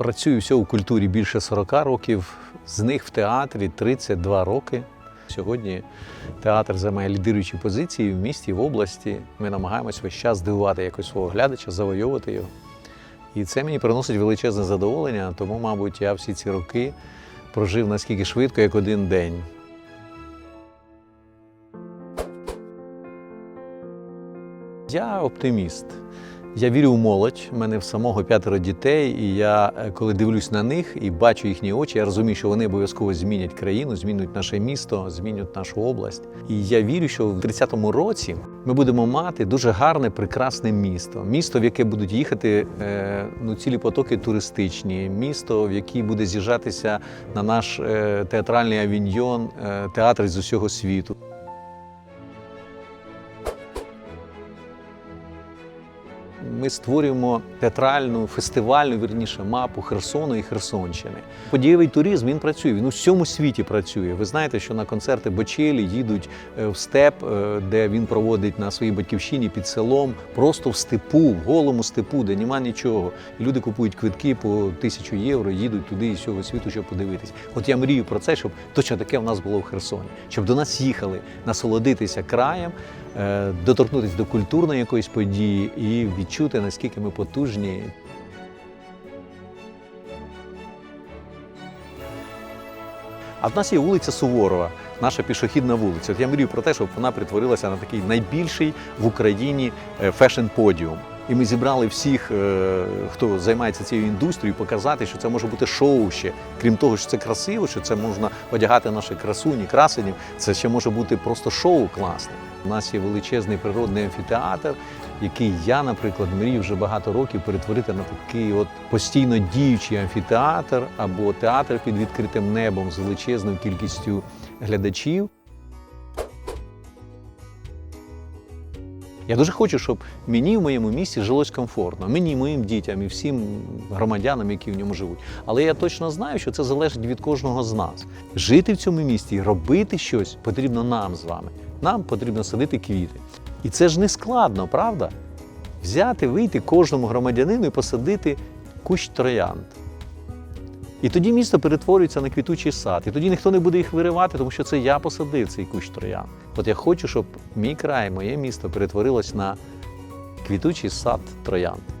Працюю всього у культурі більше 40 років, з них в театрі 32 роки. Сьогодні театр займає лідируючі позиції в місті, в області. Ми намагаємося весь час здивувати якось свого глядача, завойовувати його. І це мені приносить величезне задоволення, тому, мабуть, я всі ці роки прожив наскільки швидко, як один день. Я оптиміст. Я вірю в молодь. У мене в самого п'ятеро дітей, і я, е, коли дивлюсь на них і бачу їхні очі, я розумію, що вони обов'язково змінять країну, змінять наше місто, змінять нашу область. І я вірю, що в 30-му році ми будемо мати дуже гарне, прекрасне місто. Місто, в яке будуть їхати е, ну, цілі потоки туристичні, місто, в яке буде з'їжджатися на наш е, театральний авіньйон, театри з усього світу. Ми створюємо театральну, фестивальну, вірніше, мапу Херсону і Херсонщини. Подієвий туризм він працює. Він у всьому світі працює. Ви знаєте, що на концерти Бочелі їдуть е, в степ, е, де він проводить на своїй батьківщині під селом, просто в степу, в голому степу, де нема нічого. Люди купують квитки по тисячу євро, їдуть туди і з всього світу, щоб подивитись. От я мрію про це, щоб точно таке в нас було в Херсоні, щоб до нас їхали насолодитися краєм, доторкнутися до культурної якоїсь події і відчути, наскільки ми потужні. А в нас є вулиця Суворова, наша пішохідна вулиця. От я мрію про те, щоб вона перетворилася на такий найбільший в Україні е, фешн-подіум. І ми зібрали всіх, е, хто займається цією індустрією, показати, що це може бути шоу ще. Крім того, що це красиво, що це можна одягати наші красуні, красенів. Це ще може бути просто шоу класне. У нас є величезний природний амфітеатр, який я, наприклад, мрію вже багато років перетворити на такий от постійно діючий амфітеатр або театр під відкритим небом з величезною кількістю глядачів. Я дуже хочу, щоб мені в моєму місті жилось комфортно, мені, моїм дітям і всім громадянам, які в ньому живуть. Але я точно знаю, що це залежить від кожного з нас. Жити в цьому місті робити щось потрібно нам з вами. Нам потрібно садити квіти. І це ж не складно, правда? Взяти, вийти кожному громадянину і посадити кущ троянд. І тоді місто перетворюється на квітучий сад. І тоді ніхто не буде їх виривати, тому що це я посадив цей кущ троян. От я хочу, щоб мій край, моє місто перетворилось на квітучий сад троянд.